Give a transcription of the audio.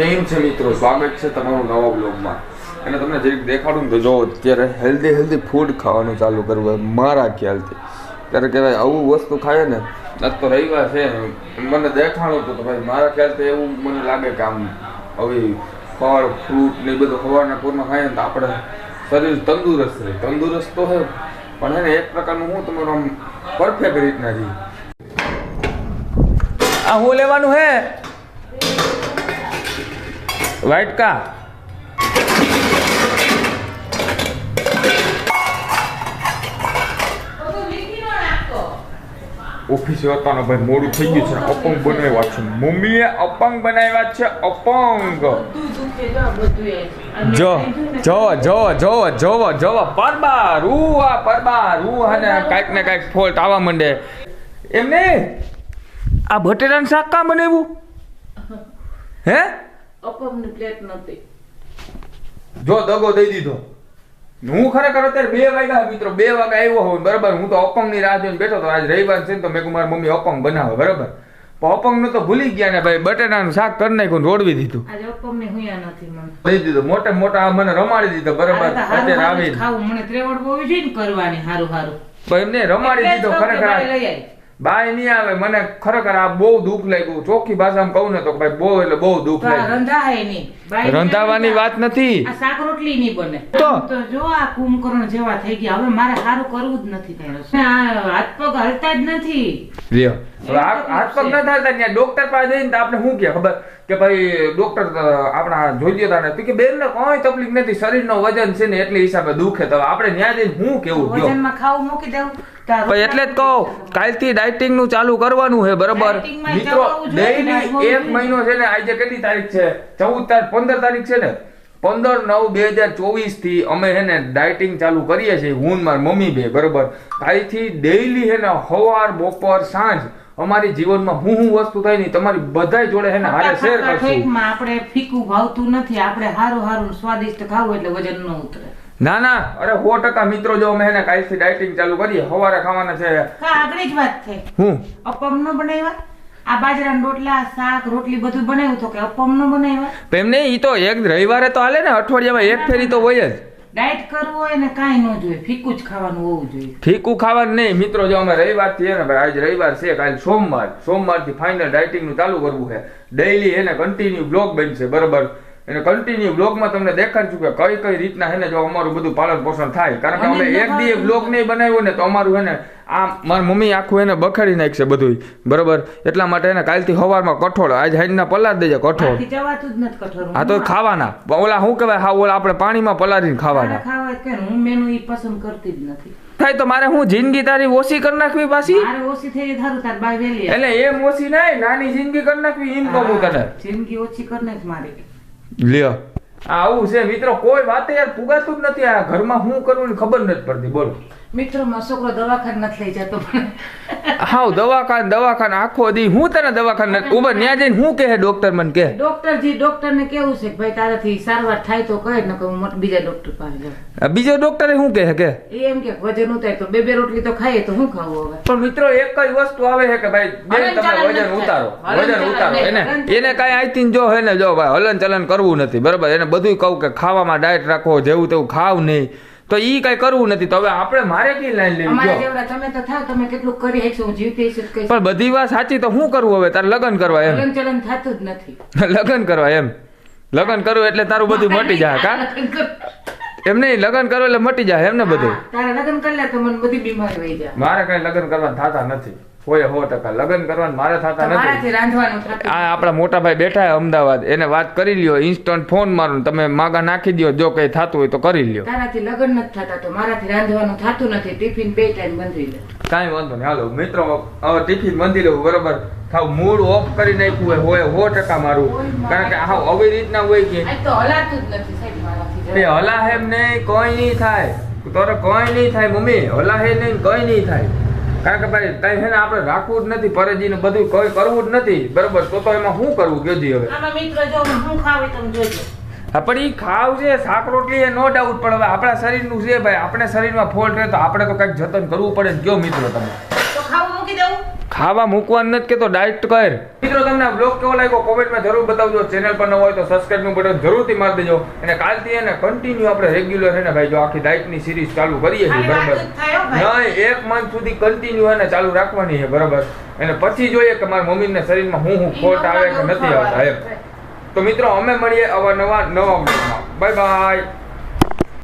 કેમ છે મિત્રો, સ્વાગત છે તમારું નવા બ્લોગમાં અને તમને જરીક દેખાડું તો જો અત્યારે હેલ્ધી હેલ્ધી ફૂડ ખાવાનું ચાલુ કરવું હોય, મારા ખ્યાલથી. ત્યારે કહેવાય આવું વસ્તુ ખાય ને આજ તો રવિવાર છે, મને દેખાણું તો ભાઈ મારા ખ્યાલથી એવું મને લાગે કે આમ હવે ફળ ફ્રૂટ ને બધું ખવાના પૂરમાં ખાય ને તો આપણે શરીર તંદુરસ્ત રહે. તંદુરસ્ત તો હે, પણ હે ને એક પ્રકારનું હું તમારું આમ પરફેક્ટ રીતના રહી આ હું લેવાનું હે? વ્હાઈટ કા ઓફિસે હોતાનો ભાઈ મોડું થઈ ગયું છે. અપંગ બનાવ્યા છે. મમ્મીએ અપંગ બનાવ્યા છે અપંગ. જો જો જો જો જો જો પરબા રૂ આ પરબાર ઉ અને કાંઈક ને કાંઈક ફોલ્ટ આવવા માંડે. એમને આ બટેટાનું શાક કાં બનાવ્યું? હે? અપમની પ્લેટ નહોતી જો દગો દઈ દીધો. હું ખરેખર અત્યારે બે વાગ્યા મિત્રો બે વાગે આવ્યો હોય બરાબર? હું તો અપંગની રાહ જોઈને બેઠો તો આજ રવિવાર છે ને તો મેં મારી મમ્મી અપંગ બનાવે બરાબર? પણ અપંગનું તો ભૂલી ગયા ને ભાઈ બટેટાનું શાક કરી નાખ્યું ને રોડવી દીધું. આજે ને હુંયા નથી મને. દઈ દીધું. મોટા મોટા આ મને રમાડી દીધો બરાબર? અત્યારે આવી ખાવું. મને ત્રેવડ બહુ છે ને કરવાની હારું હારું. પણ એમને રમાડી દીધો ખરેખર. બાય નહીં આવે મને ખરેખર આ બહુ દુઃખ લાગ્યું. ચોખ્ખી ભાષામાં કહું ને તો ભાઈ બહુ એટલે બહુ દુઃખ લાગ્યું. રંધાવાની વાત નથી. આ શાક રોટલી નહીં બને. તો? જો આ કુંભકર્ણ જેવા થઈ ગયા. હવે મારે સારું કરવું જ નથી હાથ પગ હલતા જ નથી. લ્યો. હાથ પગ ન થતા ત્યાં ડોક્ટર પાસે જઈને આપણે શું કે ખબર? કે ભાઈ ડોક્ટર આપણા જોઈ લ્યો તાને. કે બેન ને કોઈ તકલીફ નથી. શરીરનો વજન છે ને એટલે હિસાબે દુખે. તો આપડે આપણે ન્યા જઈને શું કેવું વજનમાં ખાવું મૂકી દેવું. ભાઈ એટલે જ કહું કાલથી ડાયટિંગનું ચાલુ કરવાનું છે બરોબર? મિત્રો ડેઈલી એક મહિનો છે ને આજે કેટલી તારીખ છે? ચૌદ તારીખ પંદર તારીખ છે ને? પંદર નવ બે હજાર ચોવીસથી અમે હે ને ડાયટિંગ ચાલુ કરીએ છીએ હું મારી મમ્મી બે બરોબર? કાલથી ડેઈલી હે ને સવાર બપોર સાંજ અમારી જીવનમાં હું હું વસ્તુ થાય ને તમારી બધાય જોડે હે ને હારે શેર કરશું. આપણે ફીકું ભાવતું નથી આપણે હારું હારું સ્વાદિષ્ટ ખાવું એટલે વજન ન ઉતરે. ના ના. અરે સો ટકા મિત્રો જો અમે એને કાલથી ડાયટિંગ ચાલુ કરીએ સવારે ખાવાના છે. હા આગળ જ વાત થઈ હું? અપમ નો બનાવ્યા? આ બાજરાના રોટલા શાક રોટલી બધું બનાવ્યું તો કે અપમ નો બનાવ્યા? ઈ તો એક રવિવારે તો હાલે ને અઠવાડિયામાં એક ફેરી તો હોય જ. ડાયટ કરવું હોય ને કાંઈ ન જોઈએ ફીકું જ ખાવાનું હોવું જોઈએ. ફીકું ખાવાનું નહીં મિત્રો જો અમે રવિવારથી ને ભાઈ આજ રવિવાર છે કાલે સોમવાર. સોમવારથી ફાઇનલ ડાયટિંગનું ચાલુ કરવું છે. ડેઈલી એને કન્ટિન્યુ બ્લોગ બનશે બરોબર? એને કન્ટિન્યુ બ્લોગમાં તમને દેખાડશું કે કઈ કઈ રીતના હે ને જો અમારું બધું પાલન પોષણ થાય. કારણ કે અમે એક દી બ્લોગ નહીં બનાવ્યો ને તો અમારું હે ને આમ મારી મમ્મી આખું એને બખાડી નાખશે બધું બરોબર? એટલા માટે એને કાલથી સવારમાં કઠોળ. આજ હાઈના પલાર દેજે કઠોળ. આ તો ખાવાના. ઓલા શું કહેવાય? હા ઓલા આપણે પાણીમાં પલારીને ખાવાના. હું મેનુ ઈ પસંદ કરતી જ નથી. થાય તો મારે હું જિંદગી તારી ઓછી કરી નાખવી પાછી? મારે ઓછી થઈ થારું તાર બાય વેલી એટલે એમ ઓછી નહીં નાની જિંદગી કરી નાખવી એમ કહું હું તને. જિંદગી ઓછી કરી નાખ મારી. લ્યો. આવું છે મિત્રો, કોઈ વાતે યાર પુગાતું જ નથી. આ ઘરમાં શું કરવું ખબર નથી પડતી. બોલો. મિત્રો મારો છોકરો દવાખાને નથી લઈ જતો હાવ દવાખાન દવાખાન આખો દી હું તને દવાખાન ઉભર ન્યા જઈને હું કહે ડોક્ટર મને કહે કેવું છે કે ભાઈ તારાથી સારવાર થાય તો કહે ને હું બીજા ડોક્ટર પાસે જાઉં બીજો ડોક્ટરે શું કહે કે એમ કે વજન ઉતાર તો બે બે રોટલી તો ખાઈએ તો શું ખાવું હવે પણ મિત્રો એક જ વસ્તુ આવે છે કે ભાઈ બેન તમે વજન ઉતારો વજન ઉતારો એને. એને કાંઈ આઈથી જો હે ને જો ભાઈ હલન ચલન કરવું નથી બરાબર એને બધું કહું કે ખાવામાં ડાયટ રાખો જેવું તેવું ખાવ નહીં તો ઈ કઈ કરવું નથી. તો હવે આપણે મારે કઈ લાઈન લેવી? તમે તો થાવ તમે કેટલું કરી શકશો હું જીવતી હશે પણ બધી વાત સાચી તો શું કરવું હવે? તારે લગ્ન કરવા એમ. લગન ચલન થતું જ નથી. લગ્ન કરવા એમ. લગ્ન કરવું એટલે તારું બધું મટી જાય કા? કર. એમ નહીં લગ્ન કરવું એટલે મટી જાય એમ ને બધું? તારે લગન કરી લે તો મને બધી બીમારી વહી જાય. મારે કઈ લગ્ન કરવા થતા નથી. હોય સો ટકા. લગ્ન કરવાનું મારે થતા નથી. આ આપણા મોટા ભાઈ બેઠા અમદાવાદ. એને વાત કરી લ્યો ઇન્સ્ટન્ટ ફોન મારો. તમે માગા નાખી દો જો કઈ થતું હોય તો કરી લ્યો. તારાથી લગ્ન નથી થતા તો મારાથી રાંધવાનું થતું નથી. ટિફિન બે ટાઈમ બંધી લે. કાંઈ વાંધો નહીં. હાલો મિત્રો હવે ટિફિન બંધી લેવું બરોબર? થાવ મૂળ ઓફ કરી નાખ્યું હોય હોય સો ટકા મારું. કારણ કે હા આવી રીતના હોય કે એ હલા હેમ નહીં કોઈ નહીં થાય. તારે કોઈ નહીં થાય મમ્મી. હલા હે નહીં કોઈ નહીં થાય. કારણ કે ભાઈ કઈ છે ને આપણે રાખવું જ નથી પરેજીને બધું કોઈ કરવું જ નથી. બરોબર તો તો એમાં શું કરવું કહેજી હવે. આમાં મિત્ર જો હું ખાવ એ તમે જોજો. હા પણ એ ખાવ છે શાક રોટલી એ નો ડાઉટ પણ હવે આપણા શરીરનું છે ભાઈ આપણે શરીરમાં ફોલ્ટ રહે તો આપણે તો કંઈક જતન કરવું પડે જ કયો મિત્રો તમે? ખાવું મૂકવાનું નથી કેતો ડાયટ કર. મિત્રો તમને આ બ્લોગ કેવો લાગ્યો? કોમેન્ટમાં જરૂર બતાવજો. ચેનલ પર ન હોય તો સબસ્ક્રાઇબનું બટન જરૂરથી મારી દેજો. અને કાલથી એને કન્ટિન્યુ આપણે રેગ્યુલર છે ને ભાઈ જો આખી ડાયટની સિરીઝ ચાલુ કરીએ છીએ બરાબર. નહીં એક મંથ સુધી કન્ટિન્યુ એને ચાલુ રાખવાની છે બરાબર? અને પછી જોઈએ કે મારા મમ્મીના શરીરમાં હું હું ખોટ આવે કે નથી આવતા એમ. તો મિત્રો અમે મળીએ અવારનવાર નવા નવા બ્લોગમાં બાય બાય